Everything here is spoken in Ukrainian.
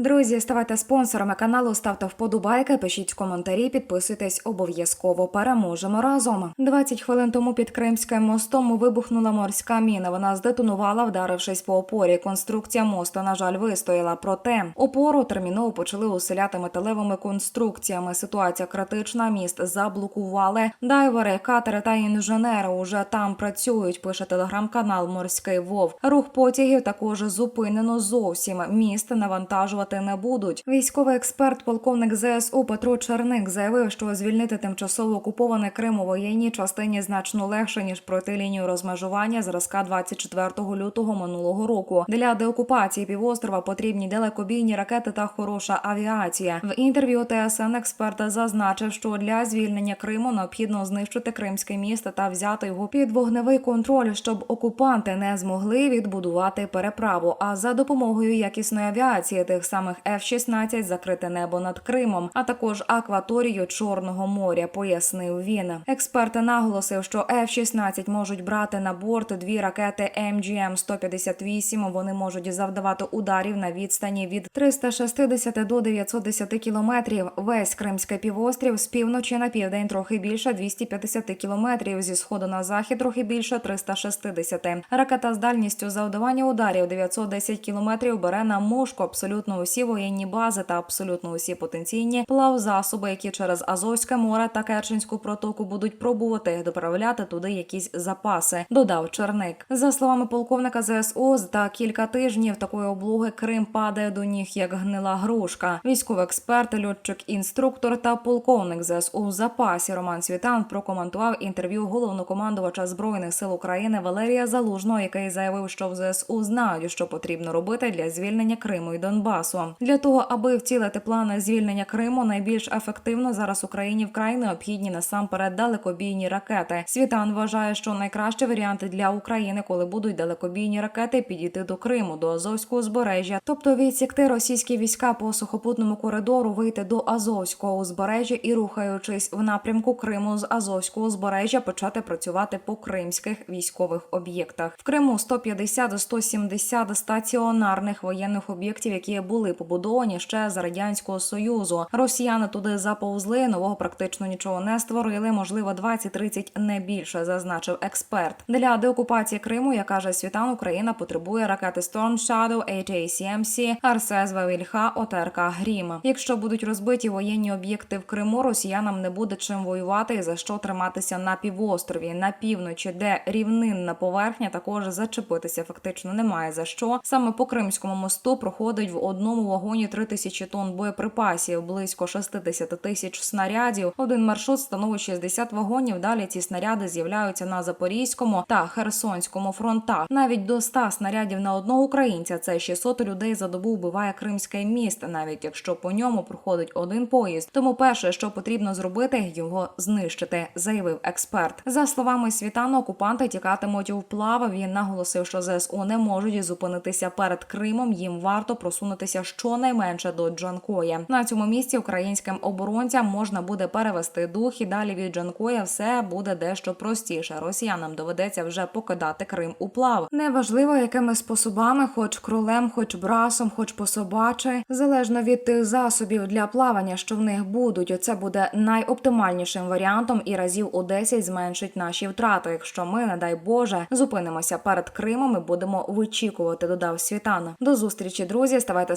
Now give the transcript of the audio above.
Друзі, ставайте спонсорами каналу, ставте вподобайки, пишіть коментарі, підписуйтесь обов'язково. Переможемо разом. 20 хвилин тому під Кримським мостом вибухнула морська міна. Вона здетонувала, вдарившись по опорі. Конструкція мосту, на жаль, вистояла. Проте опору терміново почали уселяти металевими конструкціями. Ситуація критична. Міст заблокували. Дайвери, катери та інженери уже там працюють. Пише телеграм-канал Морський Вов. Рух потягів також зупинено зовсім. Міст навантажувати не будуть. Військовий експерт, полковник ЗСУ Петро Черник заявив, що звільнити тимчасово окупований Крим у воєнній частині значно легше ніж пройти лінію розмежування зразка 24 лютого минулого року. Для деокупації півострова потрібні далекобійні ракети та хороша авіація. В інтерв'ю ТСН експерт зазначив, що для звільнення Криму необхідно знищити кримське місто та взяти його під вогневий контроль, щоб окупанти не змогли відбудувати переправу. А за допомогою якісної авіації тих самих F-16 закрити небо над Кримом, а також акваторію Чорного моря, пояснив він. Експерт наголосив, що F-16 можуть брати на борт дві ракети MGM-158. Вони можуть завдавати ударів на відстані від 360 до 910 кілометрів. Весь Кримський півострів з півночі на південь трохи більше 250 кілометрів, зі сходу на захід трохи більше 360. Ракета з дальністю завдавання ударів 910 кілометрів бере на мушку абсолютно усі воєнні бази та абсолютно усі потенційні плавзасоби, які через Азовське море та Керченську протоку будуть пробувати доправляти туди якісь запаси. Додав Черник. За словами полковника ЗСУ, за кілька тижнів такої облоги Крим падає до ніг як гнила грушка. Військовий експерт, льотчик, інструктор та полковник ЗСУ в запасі Роман Світан прокоментував інтерв'ю головнокомандувача збройних сил України Валерія Залужного, який заявив, що в ЗСУ знають, що потрібно робити для звільнення Криму і Донбасу. Для того, аби втілити плани звільнення Криму, найбільш ефективно зараз Україні вкрай необхідні насамперед далекобійні ракети. Світан вважає, що найкращі варіанти для України, коли будуть далекобійні ракети, підійти до Криму, до Азовського узбережжя, тобто відсікти російські війська по сухопутному коридору, вийти до Азовського узбережжя і, рухаючись в напрямку Криму з Азовського узбережжя, почати працювати по кримських військових об'єктах. В Криму 150 до 170 стаціонарних воєнних об'єктів, які були побудовані ще за радянського союзу. Росіяни туди заповзли, нового практично нічого не створили. Можливо, 20-30 не більше, зазначив експерт. Для деокупації Криму, як каже Світан, Україна потребує ракети Storm Shadow, ATACMC, РСС ВВЛХ, ОТРК Грім. Якщо будуть розбиті воєнні об'єкти в Криму, росіянам не буде чим воювати і за що триматися на півострові на півночі, де рівнинна поверхня також зачепитися фактично немає за що. Саме по Кримському мосту проходить в одному вагоні 3 тисячі тонн боєприпасів, близько 60 тисяч снарядів. Один маршрут становить 60 вагонів. Далі ці снаряди з'являються на Запорізькому та Херсонському фронтах. Навіть до 100 снарядів на одного українця це 600 людей за добу вбиває Кримське місто, навіть якщо по ньому проходить один поїзд. Тому перше, що потрібно зробити, його знищити, заявив експерт. За словами Світану, окупанти тікатимуть вплав. Він наголосив, що ЗСУ не можуть зупинитися перед Кримом. Їм варто просунутися щонайменше до Джанкоя. На цьому місці українським оборонцям можна буде перевести дух, і далі від Джанкоя все буде дещо простіше. Росіянам доведеться вже покидати Крим у плав. Неважливо, якими способами, хоч кролем, хоч брасом, хоч по собачі, залежно від тих засобів для плавання, що в них будуть. Це буде найоптимальнішим варіантом і разів у 10 зменшить наші втрати. Якщо ми, не дай Боже, зупинимося перед Кримом і будемо вичікувати. Додав Світан. До зустрічі, друзі. Ставайте